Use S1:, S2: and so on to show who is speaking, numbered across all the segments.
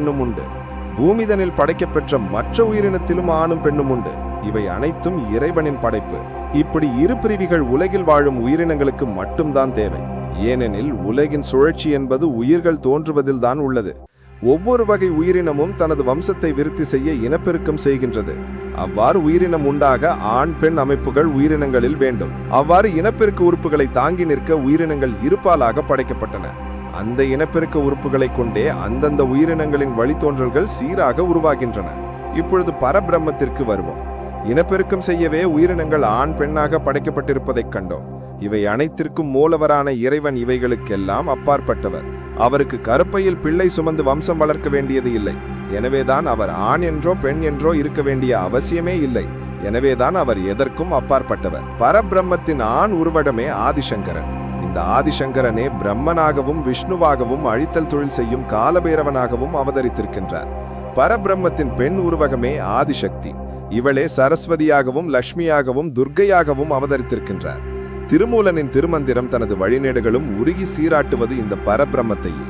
S1: பெண்ணும் உண்டு. பூமிதனில் படைக்கப்பெற்ற மற்ற உயிரினத்திலும் ஆணும் பெண்ணும் உண்டு. இவை அனைத்தும் இறைவனின் படைப்பு. இப்படி இரு பிரிவிகள் உலகில் வாழும் உயிரினங்களுக்கு மட்டும்தான் தேவை. ஏனெனில் உலகின் சுழற்சி என்பது உயிர்கள் தோன்றுவதில் தான் உள்ளது. ஒவ்வொரு வகை உயிரினமும் தனது வம்சத்தை விருத்தி செய்ய இனப்பெருக்கம் செய்கின்றது. அவ்வாறு உயிரினம் உண்டாக ஆண் பெண் அமைப்புகள் உயிரினங்களில் வேண்டும். அவ்வாறு இனப்பெருக்க உறுப்புகளை தாங்கி நிற்க உயிரினங்கள் இருப்பாலாக படைக்கப்பட்டன. அந்த இனப்பெருக்க உறுப்புகளைக் கொண்டே அந்தந்த உயிரினங்களின் வழித்தோன்றல்கள் சீராக உருவாகின்றன. இப்பொழுது பரபிரம்மத்திற்கு வருவோம். இனப்பெருக்கம் செய்யவே உயிரினங்கள் ஆண் பெண்ணாக படைக்கப்பட்டிருப்பதைக் கண்டோம். இவை அனைத்திற்கும் மூலவரான இறைவன் இவைகளுக்கெல்லாம் அப்பாற்பட்டவர். அவருக்கு கருப்பையில் பிள்ளை சுமந்து வம்சம் வளர்க்க வேண்டியது இல்லை. எனவேதான் அவர் ஆண் என்றோ பெண் என்றோ இருக்க வேண்டிய அவசியமே இல்லை. எனவேதான் அவர் எதற்கும் அப்பாற்பட்டவர். பரபிரம்மத்தின் ஆண் உருவடமே ஆதிசங்கரன். இந்த ஆதிசங்கரனே பிரம்மனாகவும் விஷ்ணுவாகவும் அழித்தல் தொழில் செய்யும் காலபைரவனாகவும் அவதரித்திருக்கின்றார். பரபிரம்மத்தின் பெண் உருவகமே ஆதிசக்தி. இவளே சரஸ்வதியாகவும் லக்ஷ்மியாகவும் துர்க்கையாகவும் அவதரித்திருக்கின்றார். திருமூலனின் திருமந்திரம் தனது வழிநேடுகளும் உருகி சீராட்டுவது இந்த பரபிரம்மத்தையே.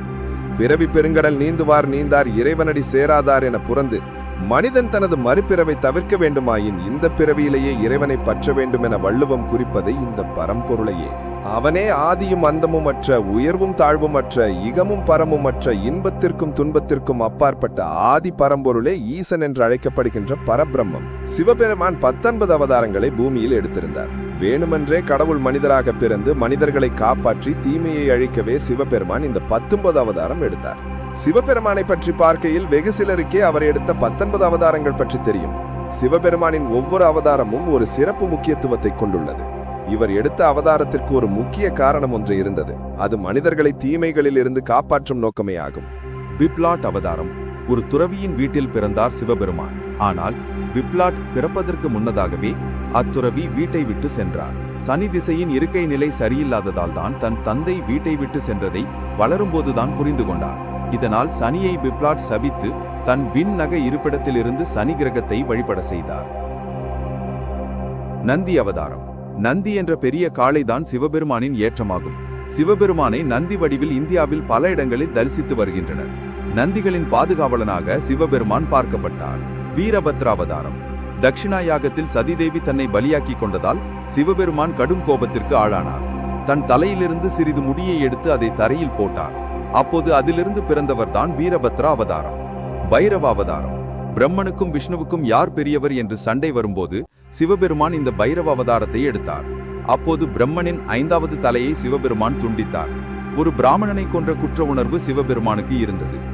S1: பிறவி பெருங்கடல் நீந்துவார் நீந்தார் இறைவனடி சேராதார் என புறந்து மனிதன் தனது மறுபிறவை தவிர்க்க வேண்டுமாயின் இந்த பிறவியிலேயே இறைவனை பற்ற வேண்டும் என வள்ளுவம் குறிப்பதை இந்த பரம்பொருளையே. அவனே ஆதியும் அந்தமும் அற்ற உயர்வும் தாழ்வும் அற்ற இகமும் பரமும் அற்ற இன்பத்திற்கும் துன்பத்திற்கும் அப்பாற்பட்ட ஆதி பரம்பொருளே ஈசன் என்று அழைக்கப்படுகின்ற பரபிரம்மம். சிவபெருமான் பத்தொன்பது அவதாரங்களை பூமியில் எடுத்திருந்தார். வேணுமென்றே கடவுள் மனிதராக பிறந்து மனிதர்களை காப்பாற்றி தீமையை அழிக்கவே சிவபெருமான் இந்த பத்தொன்பது அவதாரம் எடுத்தார். சிவபெருமானை பற்றி பார்க்கையில் வெகு சிலருக்கே அவர் எடுத்த பத்தொன்பது அவதாரங்கள் பற்றி தெரியும். சிவபெருமானின் ஒவ்வொரு அவதாரமும் ஒரு சிறப்பு முக்கியத்துவத்தை கொண்டுள்ளது. இவர் எடுத்த அவதாரத்திற்கு ஒரு முக்கிய காரணம் ஒன்று இருந்தது. அது மனிதர்களை தீமைகளில் இருந்து காப்பாற்றும் நோக்கமே ஆகும்
S2: பிப்லாட் அவதாரம் ஒரு துறவியின் வீட்டில் பிறந்தார் சிவபெருமான். ஆனால் பிப்லாட் பிறப்பதற்கு முன்னதாகவே அத்துறவி வீட்டை விட்டு சென்றார். சனி திசையின் இருக்கை நிலை சரியில்லாததால் தான் தன் தந்தை வீட்டை விட்டு சென்றதை வளரும்போதுதான் புரிந்து கொண்டார். இதனால் சனியை பிப்லாட் சபித்து தன் விண்ணக இருப்பிடத்திலிருந்து சனி கிரகத்தை வழிபட செய்தார். நந்தி அவதாரம். நந்தி என்ற பெரிய காளைதான் சிவபெருமானின் ஏற்றமாகும். சிவபெருமானை நந்தி வடிவில் இந்தியாவில் பல இடங்களில் தரிசித்து வருகின்றனர். நந்திகளின் பாதுகாவலனாக சிவபெருமான் பார்க்கப்பட்டார். வீரபத்ராவதாரம். தட்சிணா யாகத்தில் சதிதேவி தன்னை பலியாக்கி கொண்டதால் சிவபெருமான் கடும் கோபத்திற்கு ஆளானார். தன் தலையிலிருந்து சிறிது முடியை எடுத்து அதை தரையில் போட்டார். அப்போது அதிலிருந்து பிறந்தவர்தான் வீரபத்ரா அவதாரம் பைரவ அவதாரம் பிரம்மனுக்கும் விஷ்ணுவுக்கும் யார் பெரியவர் என்று சண்டை வரும்போது சிவபெருமான் இந்த பைரவ அவதாரத்தை எடுத்தார். அப்போது பிரம்மனின் ஐந்தாவது தலையை சிவபெருமான் துண்டித்தார். ஒரு பிராமணனை கொன்ற குற்ற உணர்வு சிவபெருமானுக்கு இருந்தது.